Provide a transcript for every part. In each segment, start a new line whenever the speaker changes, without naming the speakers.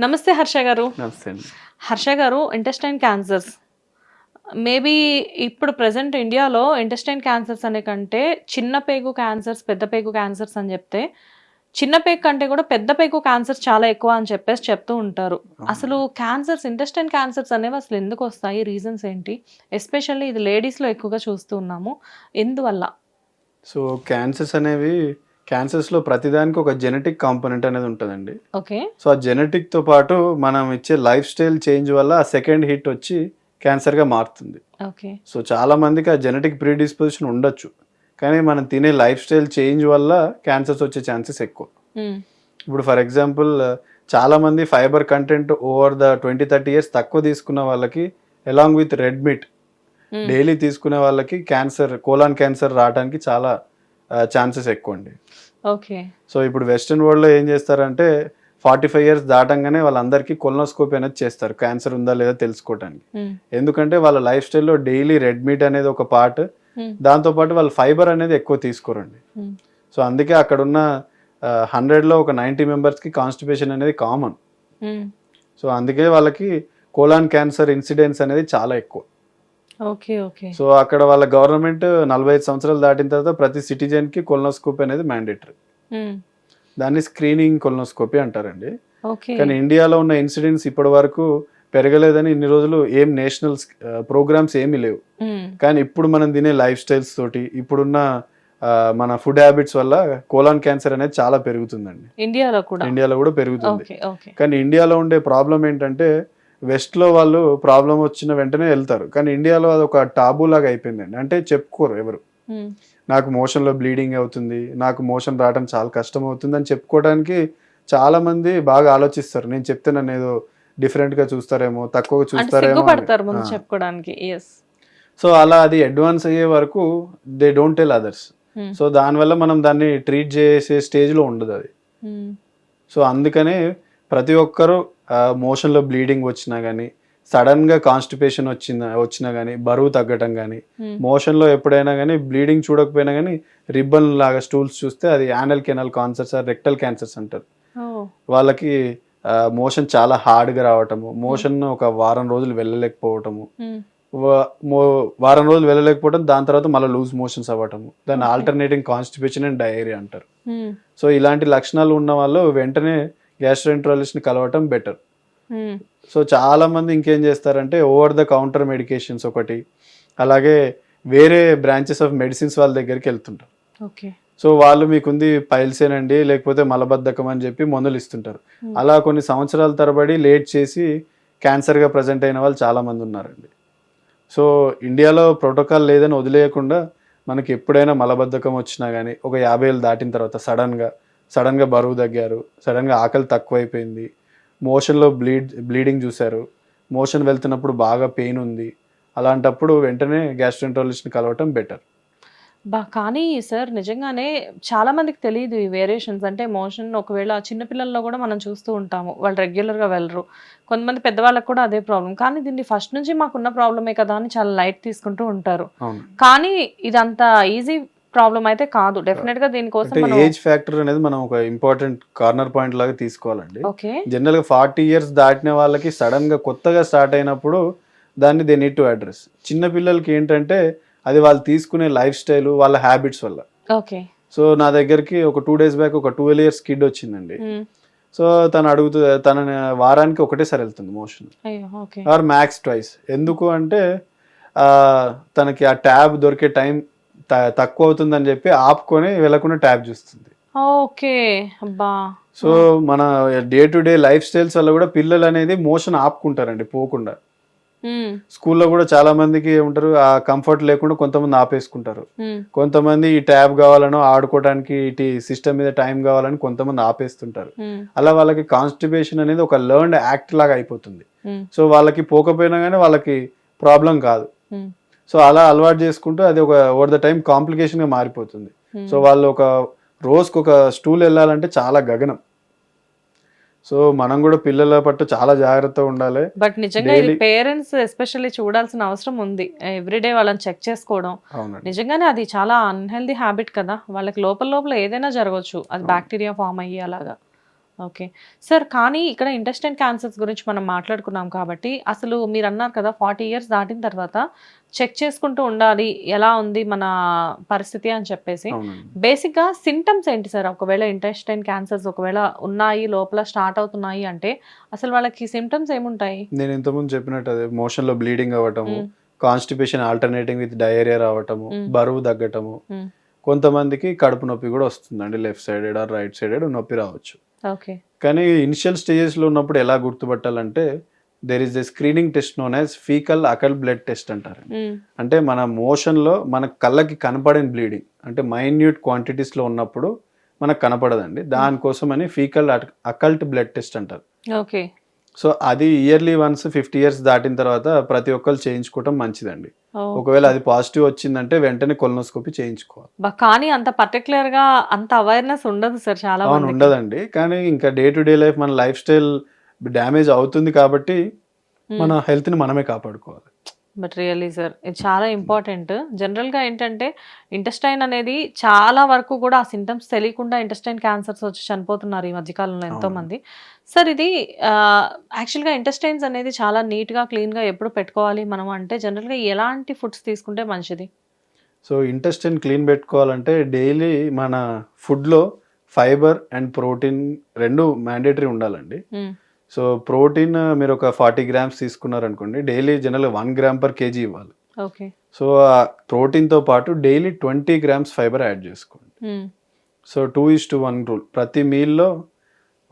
నమస్తే హర్ష గారు.
నమస్తే
Harsha garu intestine cancers maybe ఇప్పుడు ప్రజెంట్ ఇండియాలో ఇంటెస్టైన్ క్యాన్సర్స్ అనే కంటే చిన్న పేగు క్యాన్సర్స్ పెద్ద పేగు క్యాన్సర్స్ అని చెప్తే చిన్న పేగు కంటే కూడా పెద్ద పేగు క్యాన్సర్స్ చాలా ఎక్కువ అని చెప్పేసి చెప్తూ ఉంటారు. అసలు క్యాన్సర్స్ ఇంటెస్టైన్ క్యాన్సర్స్ అనేవి అసలు ఎందుకు వస్తాయి? రీజన్స్ ఏంటి? ఎస్పెషల్లీ ఇది లేడీస్లో ఎక్కువగా చూస్తూ ఉన్నాము. ఎందువల్ల?
సో క్యాన్సర్స్ అనేవి క్యాన్సర్స్లో ప్రతిదానికి ఒక జెనెటిక్ కాంపోనెంట్ అనేది ఉంటుందండి.
ఓకే
సో ఆ జెనెటిక్తో పాటు మనం ఇచ్చే లైఫ్ స్టైల్ చేంజ్ వల్ల ఆ సెకండ్ హిట్ వచ్చి క్యాన్సర్గా మారుతుంది.
ఓకే
సో చాలా మందికి ఆ జెనెటిక్ ప్రీడిస్పోజిషన్ ఉండొచ్చు. కానీ మనం తినే లైఫ్ స్టైల్ చేంజ్ వల్ల క్యాన్సర్స్ వచ్చే ఛాన్సెస్ ఎక్కువ. ఇప్పుడు ఫర్ ఎగ్జాంపుల్ చాలా మంది fibre content over the twenty thirty years తక్కువ తీసుకున్న వాళ్ళకి along with red meat daily తీసుకునే వాళ్ళకి క్యాన్సర్ కోలాన్ క్యాన్సర్ రావడానికి చాలా ఛాన్సెస్ ఎక్కువ అండి
ఓకే.
సో ఇప్పుడు వెస్ట్రన్ వరల్డ్లో ఏం చేస్తారంటే ఫార్టీ ఫైవ్ ఇయర్స్ దాటంగానే వాళ్ళందరికీ కొలనోస్కోపీ అనేది చేస్తారు. క్యాన్సర్ ఉందా లేదా తెలుసుకోవడానికి ఎందుకంటే వాళ్ళ లైఫ్ స్టైల్లో డైలీ రెడ్ మీట్ అనేది ఒక పార్ట్. దాంతోపాటు వాళ్ళు ఫైబర్ అనేది ఎక్కువ తీసుకోరండి. సో అందుకే అక్కడ ఉన్న హండ్రెడ్లో ఒక నైంటీ మెంబర్స్కి కాన్స్టిపేషన్ అనేది కామన్. సో అందుకే వాళ్ళకి కోలాన్ క్యాన్సర్ ఇన్సిడెన్స్ అనేది చాలా ఎక్కువ. సో అక్కడ వాళ్ళ గవర్నమెంట్ నలభై ఐదు సంవత్సరాలు దాటిన తర్వాత ప్రతి సిటిజన్కి కొలనోస్కోపీ అనేది మ్యాండేటరీ దాన్ని స్క్రీనింగ్ కొలనోస్కోపీ అంటారండి. కానీ ఇండియాలో ఉన్న ఇన్సిడెంట్స్ ఇప్పటి వరకు పెరగలేదని ఇన్ని రోజులు ఏం నేషనల్ ప్రోగ్రామ్స్ ఏమీ లేవు. కానీ ఇప్పుడు మనం తినే లైఫ్ స్టైల్స్ తోటి ఇప్పుడున్న మన ఫుడ్ హ్యాబిట్స్ వల్ల కోలాన్ క్యాన్సర్ అనేది చాలా పెరుగుతుందండి.
ఇండియాలో కూడా?
ఇండియాలో కూడా పెరుగుతుంది. కానీ ఇండియాలో ఉండే ప్రాబ్లం ఏంటంటే వెస్ట్లో వాళ్ళు ప్రాబ్లం వచ్చిన వెంటనే వెళ్తారు. కానీ ఇండియాలో అది ఒక టాబూ లాగా అయిపోయిందండి. అంటే చెప్పుకోరు ఎవరు. నాకు మోషన్లో బ్లీడింగ్ అవుతుంది నాకు మోషన్ రావడం చాలా కష్టం అవుతుంది అని చెప్పుకోవడానికి చాలా మంది బాగా ఆలోచిస్తారు. నేను చెప్తే నన్ను ఏదో డిఫరెంట్గా చూస్తారేమో తక్కువగా చూస్తారేమో.
చెప్పుకోవడానికి.
సో అలా అది అడ్వాన్స్ అయ్యే వరకు they don't tell others so దానివల్ల మనం దాన్ని ట్రీట్ చేసే స్టేజ్లో ఉండదు అది. సో అందుకనే ప్రతి ఒక్కరూ మోషన్లో బ్లీడింగ్ వచ్చినా కానీ సడన్గా కాన్స్టిపేషన్ వచ్చిన వచ్చినా కానీ బరువు తగ్గటం కానీ మోషన్లో ఎప్పుడైనా కానీ బ్లీడింగ్ చూడకపోయినా కానీ రిబ్బన్ లాగా స్టూల్స్ చూస్తే అది anal canal cancers or rectal cancers అంటారు. వాళ్ళకి మోషన్ చాలా హార్డ్గా రావటము మోషన్ ఒక వారం రోజులు వెళ్ళలేకపోవటము మో- వారం రోజులు వెళ్ళలేకపోవడం దాని తర్వాత మళ్ళీ లూజ్ మోషన్స్ అవ్వటము దాన్ని. ఆల్టర్నేటింగ్ కాన్స్టిపేషన్ అండ్ డయేరియా అంటారు. సో ఇలాంటి లక్షణాలు ఉన్న వాళ్ళు వెంటనే గ్యాస్ట్రోఎంట్రాలజిస్ట్ని కలవటం బెటర్ సో చాలా మంది ఇంకేం చేస్తారంటే ఓవర్ ద కౌంటర్ మెడికేషన్స్ ఒకటి అలాగే వేరే బ్రాంచెస్ ఆఫ్ మెడిసిన్స్ వాళ్ళ దగ్గరికి వెళ్తుంటారు.
ఓకే
సో వాళ్ళు మీకుంది పైల్సేనండి లేకపోతే మలబద్ధకం అని చెప్పి మందులు ఇస్తుంటారు. అలా కొన్ని సంవత్సరాల తరబడి లేట్ చేసి క్యాన్సర్గా ప్రజెంట్ అయిన వాళ్ళు చాలా మంది ఉన్నారండి. సో ఇండియాలో ప్రోటోకాల్ లేదని వదిలేయకుండా మనకి ఎప్పుడైనా మలబద్ధకం వచ్చినా కానీ ఒక యాభై ఏళ్ళు దాటిన తర్వాత సడన్గా సడన్గా బరువు తగ్గారు సడన్గా ఆకలి తక్కువైపోయింది. మోషన్లో బ్లీడ్ బ్లీడింగ్ చూశారు. మోషన్ వెళ్తున్నప్పుడు బాగా పెయిన్ ఉంది. అలాంటప్పుడు వెంటనే గ్యాస్ట్రెంటాలజిస్ట్ని కలవటం బెటర్.
బా కానీ సార్ నిజంగానే చాలా మందికి తెలియదు ఈ వేరియేషన్స్. అంటే మోషన్ ఒకవేళ చిన్నపిల్లల్లో కూడా మనం చూస్తూ ఉంటాము వాళ్ళు రెగ్యులర్గా వెళ్ళరు. కొంతమంది పెద్దవాళ్ళకి కూడా అదే ప్రాబ్లం కానీ దీన్ని ఫస్ట్ నుంచి మాకున్న ప్రాబ్లమే కదా అని చాలా లైట్ తీసుకుంటూ ఉంటారు. కానీ ఇదంత ఈజీ ప్రాబ్లం అయితే కాదు. డెఫినెట్గా దీనికోసం
ఏజ్ ఫ్యాక్టర్ అనేది మనం ఒక ఇంపార్టెంట్ కార్నర్ పాయింట్ లాగా తీసుకోవాలండి. జనరల్గా ఫార్టీ ఇయర్స్ దాటిన వాళ్ళకి సడన్గా కొత్తగా స్టార్ట్ అయినప్పుడు దాన్ని దే నీడ్ టు అడ్రస్. చిన్న పిల్లలకి ఏంటంటే అది వాళ్ళు తీసుకునే లైఫ్ స్టైల్ వాళ్ళ హ్యాబిట్స్ వల్ల.
ఓకే.
సో నా దగ్గరికి ఒక టూ డేస్ బ్యాక్ ఒక ట్వెల్వ్ ఇయర్స్ కిడ్ వచ్చిందండి. సో తను అడుగుతూ తన వారానికి ఒకటేసారి వెళ్తుంది మోషన్. Are max twice. ఎందుకు అంటే తనకి ఆ ట్యాబ్ దొరికే టైం తక్కువ అవుతుందని చెప్పి ఆపుకొని వెళ్ళకుండా ట్యాబ్ చూస్తుంది.
ఓకే. అబ్బా.
సో మన day to day life styles వల్ల కూడా పిల్లలు అనేది మోషన్ ఆపుకుంటారండి పోకుండా. స్కూల్లో కూడా చాలా మందికి ఏమంటారు ఆ కంఫర్ట్ లేకుండా కొంతమంది ఆపేసుకుంటారు. కొంతమంది ఈ ట్యాబ్ కావాలనో ఆడుకోవడానికి ఇటు సిస్టమ్ మీద టైం కావాలని కొంతమంది ఆపేస్తుంటారు. అలా వాళ్ళకి కాన్స్టిపేషన్ అనేది ఒక లర్న్డ్ యాక్ట్ లాగా అయిపోతుంది. సో వాళ్ళకి పోకపోయినా కానీ వాళ్ళకి ప్రాబ్లం కాదు. సో అలా అలవాటు చేసుకుంటూ అది ఒక ఓవర్ ద టైం కాంప్లికేషన్గా మారిపోతుంది.
ఉమ్.
సో వాళ్ళు ఒక రోజుకి ఒక స్టూల్ వెళ్ళాలంటే చాలా గగనం. సో మనం కూడా పిల్లల పట్ల చాలా జాగ్రత్తగా ఉండాలి.
బట్ నిజంగా ఇది పేరెంట్స్ ఎస్పెషల్లీ చూడాల్సిన అవసరం ఉంది. ఎవ్రీడే వాళ్ళని చెక్ చేసుకోవడం. నిజంగానే అది చాలా అన్హెల్దీ హ్యాబిట్ కదా. వాళ్ళకి లోపల లోపల ఏదైనా జరగవచ్చు అది బ్యాక్టీరియా ఫామ్ అయ్యి అలాగా ఓకే సార్ కానీ ఇక్కడ ఇంటెస్టైన్ క్యాన్సర్స్ గురించి మనం మాట్లాడుకున్నాం కాబట్టి అసలు మీరు అన్నారు కదా ఫార్టీ ఇయర్స్ దాటిన తర్వాత చెక్ చేసుకుంటూ ఉండాలి ఎలా ఉంది మన పరిస్థితి అని చెప్పేసి బేసిక్గా సిమ్టమ్స్ ఏంటి సార్ ఒకవేళ ఇంటెస్టైన్ క్యాన్సర్స్ ఒకవేళ ఉన్నాయి లోపల స్టార్ట్ అవుతున్నాయి అంటే అసలు వాళ్ళకి సిమ్టమ్స్ ఏముంటాయి
నేను ఇంతకుముందు చెప్పినట్టు అదే మోషన్లో బ్లీడింగ్ అవ్వటము. కాన్స్టిపేషన్ ఆల్టర్నేటింగ్ విత్ డయేరియా రావటము. బరువు తగ్గటము. కొంతమందికి కడుపు నొప్పి కూడా వస్తుందండి. Left sided or right sided నొప్పి రావచ్చు.
ఓకే.
కానీ ఇనిషియల్ స్టేజెస్లో ఉన్నప్పుడు ఎలా గుర్తుపట్టాలంటే there is the screening test known as faecal occult blood test అంటారు అంటే మన మోషన్లో మన కళ్ళకి కనపడని బ్లీడింగ్ అంటే మైన్యూట్ క్వాంటిటీస్లో ఉన్నప్పుడు మనకు కనపడదండి. దానికోసమని ఫీకల్ అకల్ట్ బ్లడ్ టెస్ట్ అంటారు.
ఓకే.
సో అది ఇయర్లీ వన్స్ ఫిఫ్టీ ఇయర్స్ దాటిన తర్వాత ప్రతి ఒక్కరు చేయించుకోవటం మంచిదండి. ఒకవేళ అది పాజిటివ్ వచ్చిందంటే వెంటనే కొలనోస్కోపీ చేయించుకోవాలి.
కానీ అంత పర్టికులర్గా అంత అవేర్నెస్ ఉండదు సార్ చాలా
అవును ఉండదండి. కానీ ఇంకా డే టు డే లైఫ్ మన లైఫ్ స్టైల్ డ్యామేజ్ అవుతుంది కాబట్టి మన హెల్త్ని మనమే కాపాడుకోవాలి.
బట్ రియల్లీ సార్ ఇది చాలా ఇంపార్టెంట్ జనరల్గా ఏంటంటే ఇంటెస్టైన్ అనేది చాలా వరకు కూడా ఆ సింటమ్స్ తెలియకుండా ఇంటెస్టైన్ క్యాన్సర్స్ వచ్చి చనిపోతున్నారు ఈ మధ్యకాలంలో ఎంతో
అవును.
మంది సార్ ఇది యాక్చువల్గా ఇంటెస్టైన్స్ అనేది చాలా నీట్గా క్లీన్గా ఎప్పుడు పెట్టుకోవాలి మనం అంటే జనరల్గా ఎలాంటి ఫుడ్స్ తీసుకుంటే మంచిది
సో ఇంటెస్టైన్ క్లీన్ పెట్టుకోవాలంటే డైలీ మన ఫుడ్లో ఫైబర్ అండ్ ప్రోటీన్ రెండు మ్యాండేటరీ ఉండాలండి. సో ప్రోటీన్ మీరు ఒక forty grams తీసుకున్నారనుకోండి daily general one gram per KG ఇవ్వాలి.
ఓకే.
సో ఆ ప్రోటీన్తో పాటు daily twenty grams fibre add చేసుకోండి.
మ్మ్.
So two is to one rule. ప్రతి మీల్లో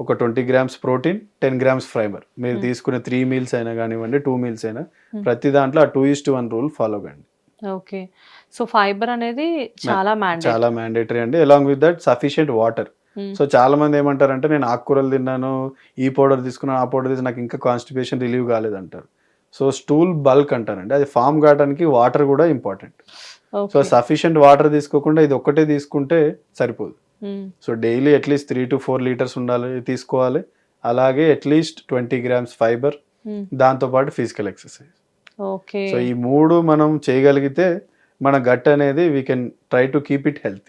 ఒక twenty grams protein ten grams fibre. మీరు
Hmm.
తీసుకునే త్రీ మీల్స్ అయినా కానివ్వండి టూ మీల్స్ అయినా
Hmm.
ప్రతి దాంట్లో ఆ two is to one rule follow కండి.
ఓకే. సో ఫైబర్ అనేది చాలా
చాలా మ్యాండేటరీ అండి. Along with that sufficient water so చాలా మంది ఏమంటారంటే నేను ఆకుకూరలు తిన్నాను ఈ పౌడర్ తీసుకున్నాను ఆ పౌడర్ తీసి నాకు ఇంకా కాన్స్టిపేషన్ రిలీవ్ కాలేదంటారు. సో స్టూల్ బల్క్ అంటారండి. అది ఫామ్ కావడానికి వాటర్ కూడా ఇంపార్టెంట్. సో సఫిషియెంట్ వాటర్ తీసుకోకుండా ఇది ఒక్కటే తీసుకుంటే సరిపోదు. So daily at least three to four litres ఉండాలి తీసుకోవాలి. అలాగే at least twenty grams fibre. దాంతోపాటు ఫిజికల్ ఎక్సర్సైజ్
ఓకే
సో ఈ మూడు మనం చేయగలిగితే మన గట్ అనేది we can try to keep it health